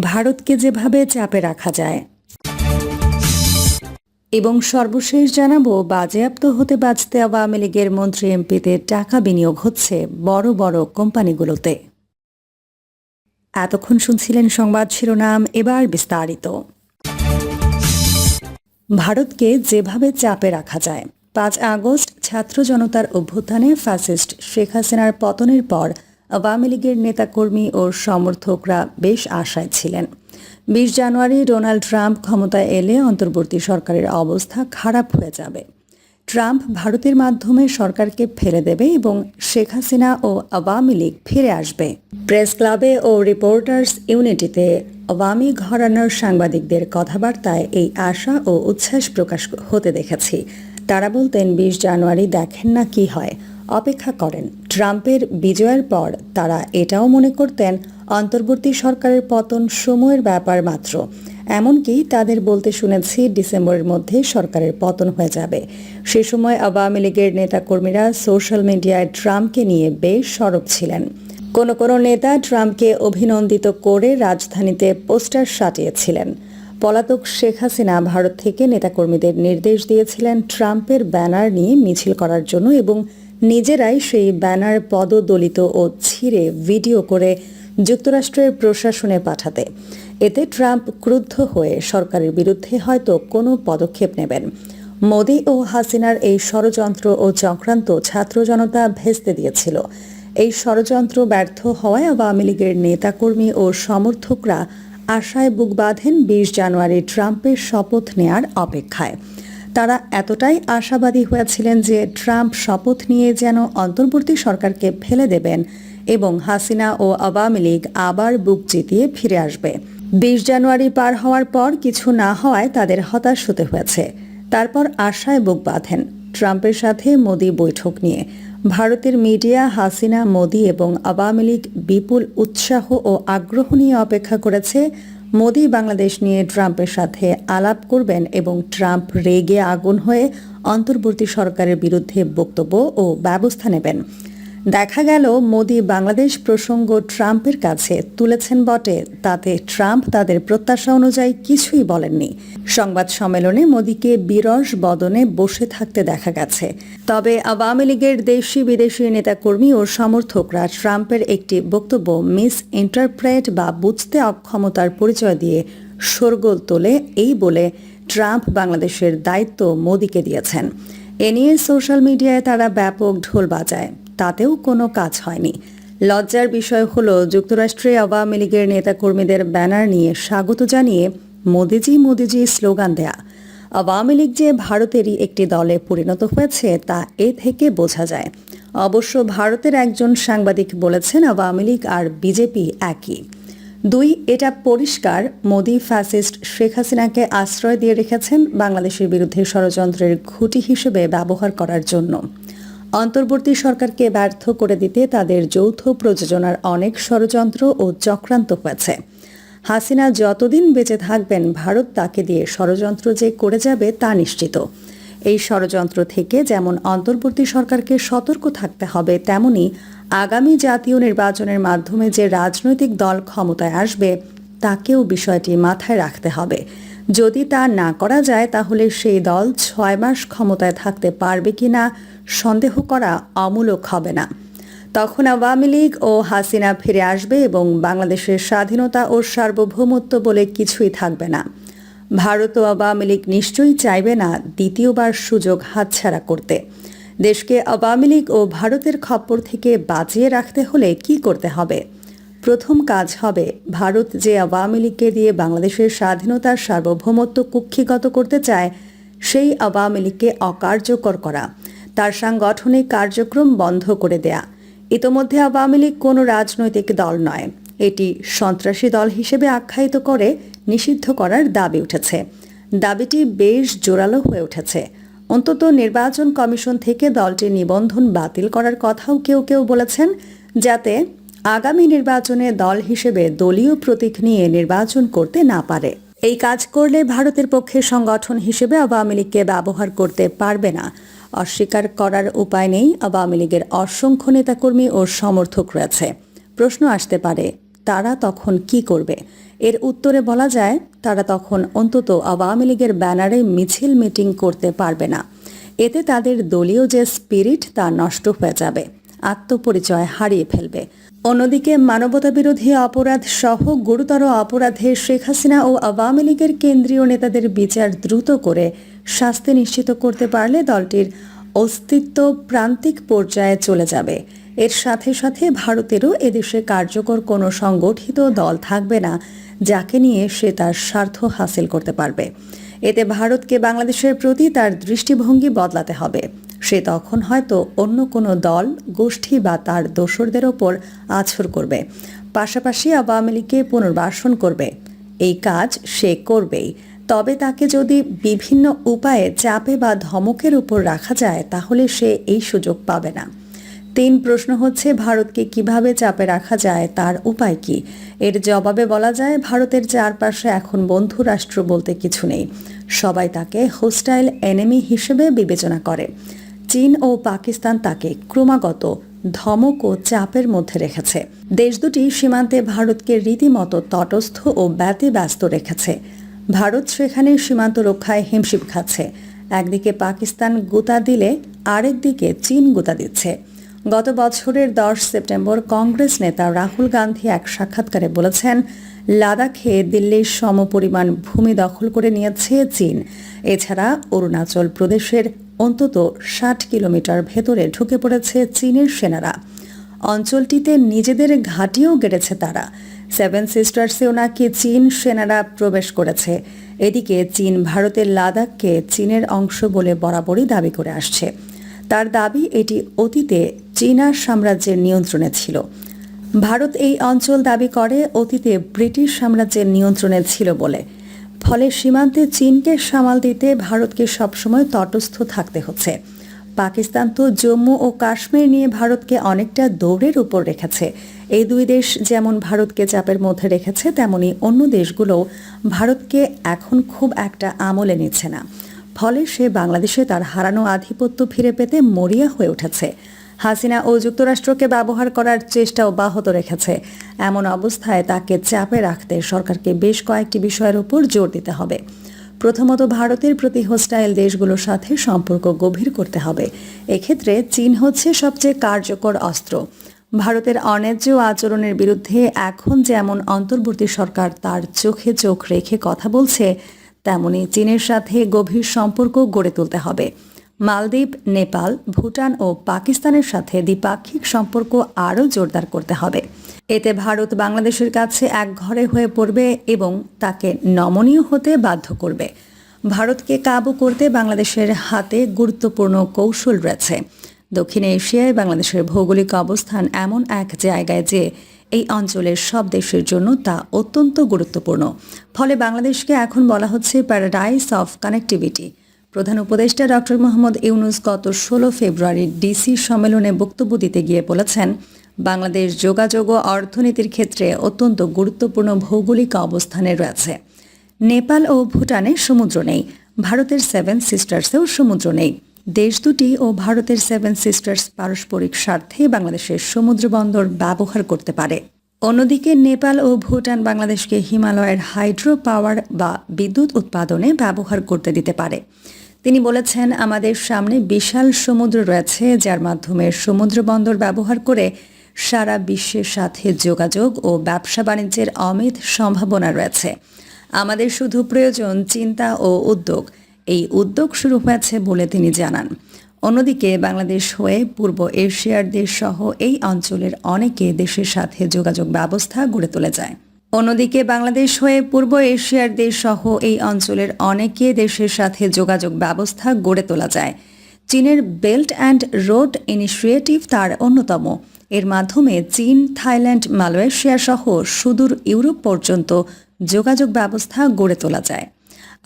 ভারতকে যেভাবে চাপে রাখা যায়। এবং সর্বশেষ জানাব, বাজেয়াপ্ত হতে বাঁচতে আওয়ামী লীগের মন্ত্রী এমপিতে টাকা বিনিয়োগ হচ্ছে বড় বড় কোম্পানিগুলোতে। এতক্ষণ শুনছিলেন সংবাদ শিরোনাম, এবার বিস্তারিত। ভারতকে যেভাবে চাপে রাখা যায়, পাঁচ আগস্ট ছাত্র জনতার অভ্যুত্থানে ফ্যাসিস্ট শেখ হাসিনার পতনের পর আওয়ামী লীগের নেতাকর্মী ও সমর্থকরা বেশ আশায় ছিলেন। বিশ জানুয়ারি ডোনাল্ড ট্রাম্প ক্ষমতায় এলে অন্তর্বর্তী সরকারের অবস্থা খারাপ হয়ে যাবে। ট্রাম্প ভারতের মাধ্যমে সরকারকে ফেলে দেবে এবং শেখ হাসিনা ও আওয়ামী লীগ ফিরে আসবে। প্রেস ক্লাবে ও রিপোর্টার্স ইউনিটিতে আওয়ামী ঘরানার সাংবাদিকদের কথাবার্তায় এই আশা ও উচ্ছ্বাস প্রকাশ হতে দেখেছি। তারা বলতেন, বিশ জানুয়ারি দেখেন না কি হয়, অপেক্ষা করেন। ট্রাম্পের বিজয়ের পর তারা এটাও মনে করতেন অন্তর্বর্তী সরকারের পতন সময়ের ব্যাপার মাত্র। এমনকি তাদের বলতে শুনেছি ডিসেম্বরের মধ্যে সরকারের পতন হয়ে যাবে। সে সময় আওয়ামী লীগের নেতাকর্মীরা সোশ্যাল মিডিয়ায় ট্রাম্পকে নিয়ে বেশ সরব ছিলেন। কোনো কোনো নেতা ট্রাম্পকে অভিনন্দিত করে রাজধানীতে পোস্টার সাটিয়েছিলেন পলাতক শেখ হাসিনা ভারত থেকে নেতাকর্মীদের নির্দেশ দিয়েছিলেন ট্রাম্পের ব্যানার নিয়ে মিছিল করার জন্য এবং নিজেরাই সেই ব্যানার পদদলিত ও ছিঁড়ে ভিডিও করে যুক্তরাষ্ট্রের প্রশাসনে পাঠাতে। এতে ট্রাম্প ক্রুদ্ধ হয়ে সরকারের বিরুদ্ধে হয়তো কোনো পদক্ষেপ নেবেন। মোদি ও হাসিনার এই ষড়যন্ত্র ও চক্রান্ত ছাত্র জনতা ভেস্তে দিয়েছিল। এই ষড়যন্ত্র ব্যর্থ হওয়ায় আওয়ামী লীগের নেতাকর্মী ও সমর্থকরা আশায় বুক বাঁধেন বিশ জানুয়ারি ট্রাম্পের শপথ নেয়ার অপেক্ষায়। তারা এতটাই আশাবাদী হয়েছিলেন যে ট্রাম্প শপথ নিয়ে যেন অন্তর্বর্তী সরকারকে ফেলে দেবেন এবং হাসিনা ও আওয়ামী লীগ আবার বুক জিতিয়ে ফিরে আসবে। বিশ জানুয়ারি পার হওয়ার পর কিছু না হওয়ায় তাদের হতাশ হতে হয়েছে। তারপর আশায় বুক বাঁধেন ট্রাম্পের সাথে মোদি বৈঠক নিয়ে। ভারতের মিডিয়া হাসিনা, মোদি এবং আওয়ামী লীগ বিপুল উৎসাহ ও আগ্রহ নিয়ে অপেক্ষা করেছে মোদি বাংলাদেশ নিয়ে ট্রাম্পের সাথে আলাপ করবেন এবং ট্রাম্প রেগে আগুন হয়ে অন্তর্বর্তী সরকারের বিরুদ্ধে বক্তব্য ও ব্যবস্থা নেবেন। দেখা গেল মোদি বাংলাদেশ প্রসঙ্গ ট্রাম্পের কাছে তুলেছেন বটে। তাতে ট্রাম্প তাদের প্রত্যাশা অনুযায়ী কিছুই বলেননি। সংবাদ সম্মেলনে মোদিকে বিরস বদনে বসে থাকতে দেখা গেছে। তবে আওয়ামী লীগের দেশি বিদেশি নেতাকর্মী ও সমর্থকরা ট্রাম্পের একটি বক্তব্য মিস ইন্টারপ্রেট বা বুঝতে অক্ষমতার পরিচয় দিয়ে শোরগোল তোলে এই বলে ট্রাম্প বাংলাদেশের দায়িত্ব মোদিকে দিয়েছেন। এ নিয়ে সোশ্যাল মিডিয়ায় তারা ব্যাপক ঢোল বাজায়। তাতেও কোনো কাজ হয়নি। লজ্জার বিষয় হলো, যুক্তরাষ্ট্রে আওয়ামী লীগের নেতাকর্মীদের ব্যানার নিয়ে স্বাগত জানিয়ে মোদিজি মোদিজি স্লোগান দেয়া। আওয়ামী লীগ যে ভারতেরই একটি দলে পরিণত হয়েছে, তা এ থেকে বোঝা যায়। অবশ্য ভারতের একজন সাংবাদিক বলেছেন, আওয়ামী লীগ আর বিজেপি একই। দুই, এটা পরিষ্কার, মোদি ফ্যাসিস্ট শেখ হাসিনাকে আশ্রয় দিয়ে রেখেছেন বাংলাদেশের বিরুদ্ধে ষড়যন্ত্রের খুঁটি হিসেবে ব্যবহার করার জন্য। অন্তর্বর্তী সরকারকে ব্যর্থ করে দিতে তাদের যৌথ প্রযোজনার অনেক ষড়যন্ত্র ও চক্রান্ত হয়েছে। হাসিনা যতদিন বেঁচে থাকবেন, ভারত তাকে দিয়ে ষড়যন্ত্র যে করে যাবে তা নিশ্চিত। এই ষড়যন্ত্র থেকে যেমন অন্তর্বর্তী সরকারকে সতর্ক থাকতে হবে, তেমনি আগামী জাতীয় নির্বাচনের মাধ্যমে যে রাজনৈতিক দল ক্ষমতায় আসবে, তাকেও বিষয়টি মাথায় রাখতে হবে। যদি তা না করা যায়, তাহলে সেই দল ছয় মাস ক্ষমতায় থাকতে পারবে কিনা সন্দেহ করা অমূলক হবে না। তখন আওয়ামী লীগ ও হাসিনা ফিরে আসবে এবং বাংলাদেশের স্বাধীনতা ও সার্বভৌমত্ব বলে কিছুই থাকবে না। ভারত ও আওয়ামী লীগ নিশ্চয়ই চাইবে না দ্বিতীয়বার সুযোগ হাতছাড়া করতে। দেশকে আওয়ামী লীগ ও ভারতের খপ্পর থেকে বাঁচিয়ে রাখতে হলে কি করতে হবে? প্রথম কাজ হবে ভারত যে আওয়ামী লীগকে দিয়ে বাংলাদেশের স্বাধীনতার সার্বভৌমত্ব কুক্ষিগত করতে চায়, সেই আওয়ামী লীগকে অকার্যকর করা, তার সাংগঠনিক কার্যক্রম বন্ধ করে দেয়া। ইতোমধ্যে আওয়ামী লীগ কোনো রাজনৈতিক দল নয়। এটি সন্ত্রাসী দল হিসেবে আখ্যায়িত করে, নিষিদ্ধ করার দাবি উঠেছে। দাবিটি বেশ জোরালো হয়ে উঠেছে। অন্তত নির্বাচন কমিশন থেকে দলটির নিবন্ধন বাতিল করার কথাও কেউ কেউ বলেছেন, যাতে আগামী নির্বাচনে দল হিসেবে দলীয় প্রতীক নিয়ে নির্বাচন করতে না পারে। এই কাজ করলে ভারতের পক্ষে সংগঠন হিসেবে আওয়ামী লীগকে ব্যবহার করতে পারবে না। অস্বীকার করার উপায় নেই, আওয়ামী লীগের অসংখ্য নেতাকর্মী ও সমর্থক রয়েছে। প্রশ্ন আসতে পারে, তারা তখন কি করবে? এর উত্তরে বলা যায়, তারা তখন অন্তত আওয়ামী লীগের ব্যানারে মিছিল মিটিং করতে পারবে না। এতে তাদের দলীয় যে স্পিরিট, তা নষ্ট হয়ে যাবে। আত্মপরিচয় হারিয়ে ফেলবে। অন্যদিকে মানবতা বিরোধী অপরাধ সহ গুরুতর অপরাধে শেখ হাসিনা ও আওয়ামী লীগের কেন্দ্রীয় নেতাদের বিচার দ্রুত করে শাস্তি নিশ্চিত করতে পারলে দলটির অস্তিত্ব প্রান্তিক পর্যায়ে চলে যাবে। এর সাথে সাথে ভারতেরও এদেশে কার্যকর কোনো সংগঠিত দল থাকবে না, যাকে নিয়ে সে তার স্বার্থ হাসিল করতে পারবে। এতে ভারতকে বাংলাদেশের প্রতি তার দৃষ্টিভঙ্গি বদলাতে হবে। সে তখন হয়তো অন্য কোনো দল, গোষ্ঠী বা তার দোসরদের ওপর আছর করবে। পাশাপাশি আওয়ামী লীগকে পুনর্বাসন করবে। এই কাজ সে করবেই। তবে তাকে যদি বিভিন্ন উপায়ে চাপে বা ধমকের উপর রাখা যায়, তাহলে সে এই সুযোগ পাবে না। তিন প্রশ্ন হচ্ছে, ভারতকে কীভাবে চাপে রাখা যায়, তার উপায় কি? এর জবাবে বলা যায়, ভারতের চারপাশে এখন বন্ধু রাষ্ট্র বলতে কিছু নেই। সবাই তাকে হোস্টাইল এনেমি হিসেবে বিবেচনা করে। চীন ও পাকিস্তান তাকে ক্রমাগত ধমক ও চাপের মধ্যে রেখেছে। দেশ দুটি সীমান্তে ভারতকে রীতিমতো তটস্থ ও ব্যতিব্যস্ত রেখেছে। ভারত সেখানে সীমান্ত রক্ষায় হিমশিম খাচ্ছে। একদিকে পাকিস্তান গুতা দিলে আরেকদিকে চীন গুতা দিচ্ছে। গত বছরের দশ সেপ্টেম্বর কংগ্রেস নেতা রাহুল গান্ধী এক সাক্ষাৎকারে বলেছেন, লাদাখে দিল্লির সমপরিমাণ ভূমি দখল করে নিয়েছে চীন। এছাড়া অরুণাচল প্রদেশের অন্তত ষাট কিলোমিটার ভেতরে ঢুকে পড়েছে চীনের সেনারা। অঞ্চলটিতে নিজেদের ঘাঁটিও গেড়েছে তারা। সেভেন সিস্টার্সেও নাকি চীন সেনারা প্রবেশ করেছে। এদিকে চীন ভারতের লাদাখকে চীনের অংশ বলে বরাবরই দাবি করে আসছে। তার দাবি, এটি অতীতে চীনা সাম্রাজ্যের নিয়ন্ত্রণে ছিল। ভারত এই অঞ্চল দাবি করে, অতীতে ব্রিটিশ সাম্রাজ্যের নিয়ন্ত্রণে ছিল বলে। ফলে সীমান্তে চীনকে সামাল দিতে ভারতকে সবসময় তটস্থ থাকতে হচ্ছে। পাকিস্তান তো জম্মু ও কাশ্মীর নিয়ে ভারতকে অনেকটা দৌড়ের উপর রেখেছে। এই দুই দেশ যেমন ভারতকে চাপের মধ্যে রেখেছে, তেমনি অন্য দেশগুলোও ভারতকে এখন খুব একটা আমলে নিচ্ছে না। ফলে সে বাংলাদেশে তার হারানো আধিপত্য ফিরে পেতে মরিয়া হয়ে উঠেছে। হাসিনা ও যুক্তরাষ্ট্রকে ব্যবহার করার চেষ্টা অব্যাহত রেখেছে। এমন অবস্থায় তাকে চাপে রাখতে সরকারকে বেশ কয়েকটি বিষয়ের উপর জোর দিতে হবে। প্রথমত, ভারতের প্রতি হোস্টাইল দেশগুলোর সাথে সম্পর্ক গভীর করতে হবে। এক্ষেত্রে চীন হচ্ছে সবচেয়ে কার্যকর অস্ত্র। ভারতের অন্যায্য আচরণের বিরুদ্ধে এখন যেমন অন্তর্বর্তী সরকার তার চোখে চোখ রেখে কথা বলছে, তেমনি চীনের সাথে গভীর সম্পর্ক গড়ে তুলতে হবে। মালদ্বীপ, নেপাল, ভুটান ও পাকিস্তানের সাথে দ্বিপাক্ষিক সম্পর্ক আরও জোরদার করতে হবে। এতে ভারত বাংলাদেশের কাছে এক ঘরে হয়ে পড়বে এবং তাকে নমনীয় হতে বাধ্য করবে। ভারতকে কাবু করতে বাংলাদেশের হাতে গুরুত্বপূর্ণ কৌশল রয়েছে। দক্ষিণ এশিয়ায় বাংলাদেশের ভৌগোলিক অবস্থান এমন এক জায়গায় যে এই অঞ্চলের সব দেশের জন্য তা অত্যন্ত গুরুত্বপূর্ণ। ফলে বাংলাদেশকে এখন বলা হচ্ছে প্যারাডাইস অফ কানেক্টিভিটি প্রধান উপদেষ্টা ডক্টর মোহাম্মদ ইউনুস গত ষোলো ফেব্রুয়ারি ডিসি সম্মেলনে বক্তব্য দিতে গিয়ে বলেছেন, বাংলাদেশ যোগাযোগ ও অর্থনীতির ক্ষেত্রে অত্যন্ত গুরুত্বপূর্ণ ভৌগোলিক অবস্থানে রয়েছে। নেপাল ও ভুটানে সমুদ্র নেই, ভারতের সেভেন সিস্টার্সেও সমুদ্র নেই। দেশ দুটি ও ভারতের সেভেন সিস্টার্স পারস্পরিক স্বার্থে বাংলাদেশের সমুদ্র বন্দর ব্যবহার করতে পারে। অন্যদিকে নেপাল ও ভুটান বাংলাদেশকে হিমালয়ের হাইড্রো পাওয়ার বা বিদ্যুৎ উৎপাদনে ব্যবহার করতে দিতে পারে। তিনি বলেছেন, আমাদের সামনে বিশাল সমুদ্র রয়েছে, যার মাধ্যমে সমুদ্র বন্দর ব্যবহার করে সারা বিশ্বের সাথে যোগাযোগ ও ব্যবসা বাণিজ্যের অমিত সম্ভাবনা রয়েছে। আমাদের শুধু প্রয়োজন চিন্তা ও উদ্যোগ। এই উদ্যোগ শুরু হয়েছে বলে তিনি জানান। অন্যদিকে, বাংলাদেশ হয়ে পূর্ব এশিয়ার দেশ সহ এই অঞ্চলের অনেকে দেশের সাথে যোগাযোগ ব্যবস্থা গড়ে তোলা যায়। অন্যদিকে বাংলাদেশ হয়ে পূর্ব এশিয়ার দেশ সহ এই অঞ্চলের অনেকে দেশের সাথে যোগাযোগ ব্যবস্থা গড়ে তোলা যায়। চীনের বেল্ট অ্যান্ড রোড ইনিশিয়েটিভ তার অন্যতম। এর মাধ্যমে চীন, থাইল্যান্ড, মালয়েশিয়া সহ সুদূর ইউরোপ পর্যন্ত যোগাযোগ ব্যবস্থা গড়ে তোলা যায়।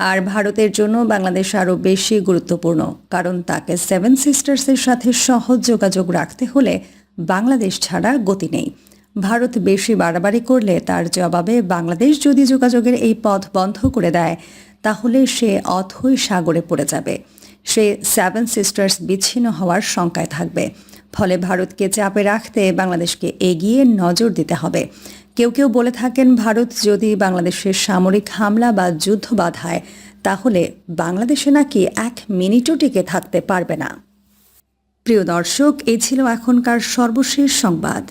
আর ভারতের জন্য বাংলাদেশ আরও বেশি গুরুত্বপূর্ণ, কারণ তাকে সেভেন সিস্টার্সের সাথে সহজ যোগাযোগ রাখতে হলে বাংলাদেশ ছাড়া গতি নেই। ভারত বেশি বাড়াবাড়ি করলে তার জবাবে বাংলাদেশ যদি যোগাযোগের এই পথ বন্ধ করে দেয়, তাহলে সে অথই সাগরে পড়ে যাবে। সে সেভেন সিস্টার্স বিচ্ছিন্ন হওয়ার শঙ্কায় থাকবে। ফলে ভারতকে চাপে রাখতে বাংলাদেশকে এগিয়ে নজর দিতে হবে। কেউ কেউ বলে থাকেন, ভারত যদি বাংলাদেশের সামরিক হামলা বা যুদ্ধ বাধায়, তাহলে বাংলাদেশে নাকি এক মিনিটও টিকে থাকতে পারবে না। প্রিয় দর্শক এই ছিল এখনকার সর্বশেষ সংবাদ।